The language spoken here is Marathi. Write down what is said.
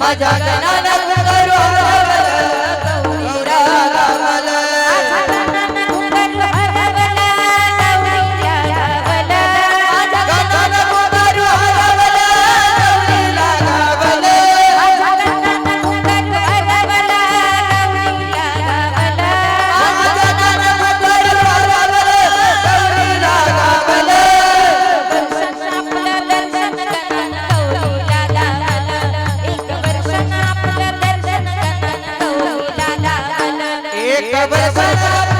माझ्या बर